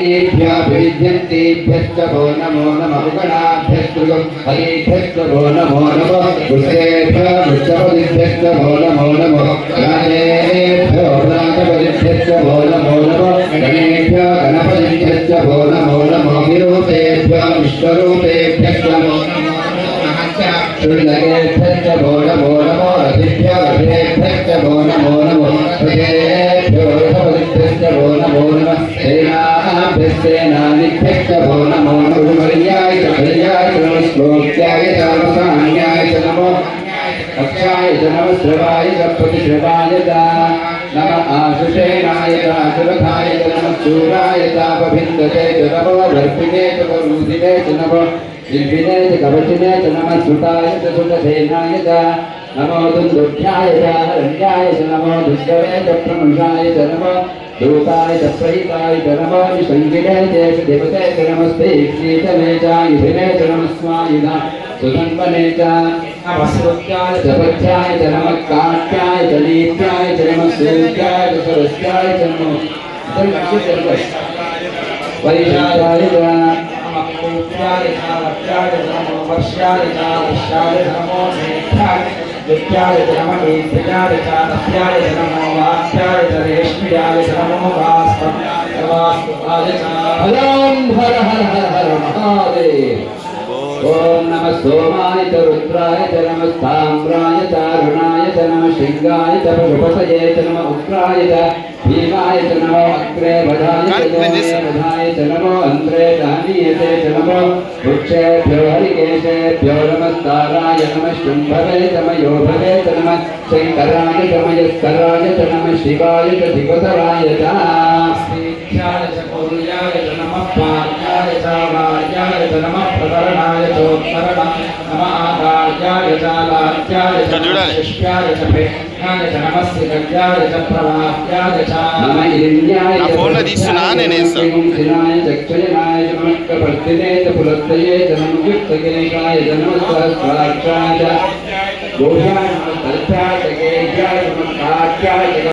ేభ్యేభ్యశ్చ భో నమో నమగణాభ్యో హరిభ్యశ్చ భో నమో నమో వృషేభ్యశ్చ భో నమో నమో గణేభ్యో గణపతిభ్యశ్చ श्लोक्याय च नमः सान्याय च नमो अक्षाय च नमः श्रवाय च प्रतिश्रवाय च नमः आशुषेणाय च आशुरथाय च नमः शूराय चापभिन्दते च नमो दर्पिणे च करुधिने च नमो शिल्पिने च कवचिने च नमः सुताय च सुतसेनाय च नमो दुन्दुभ्याय च हरण्याय च नमो दुष्करे च प्रमुषाय च नमो दूताय च च नमो विसङ्गिने च देवते च नमस्ते, शीतले च युधिने च नमः स्वायुधा सुधन्वने च नमस्कृत्याय च पथ्याय च नमः काट्याय च लीप्याय च नमः। सूर्याय च सरस्याय च नमो वैशाखाय च नमः च नमो वर्षाय च वर्षाय च नमो मेघाय नित्याय च नमः ईन्द्रियाय च नभ्याय च नमो वाक्याय च रेश्म्याय च नमो वास्पत्याय च हरं हर हर हर हर महादेव। ఓం నమ సోమాయ చ రుద్రాయ చ నమ స్థామ్రాయ చారుణాయ చ నమ శృంగాయ చ పశుపతయే చ నమ ఉగ్రాయ చ భీమాయ చ నమో అగ్రే వధాయ వధాయ చ నమో అంద్రే దానీయతే చ నమో వృక్షేభ్యో హరికేశేభ్యో నమస్తారాయ నమ శృంభవే తమ యోభవే చ నమ శంకరాయ తమయస్కరాయ చ నమ శివాయ చ దివతరాయ చ శ్రీక్షాయ చ కౌర్యాయ చ నమ పార్యాయ చ వార్యాయ చ నమ अपकरणाय चोत्तरणं नम आदायाय चालात्याय च शिष्याय च प्रेम्याय च नमस्य गद्याय च प्रभाव्याय च नम इन्द्याय च पुनदिनाय जग्जयनाय च मनक्कपर्दिने च पुलत्तये च नमयुक्तगिरिकाय च नमस्सहस्राक्षाय च गोभ्याय नमस्तल्प्याय च गेभ्याय नमस्ताख्याय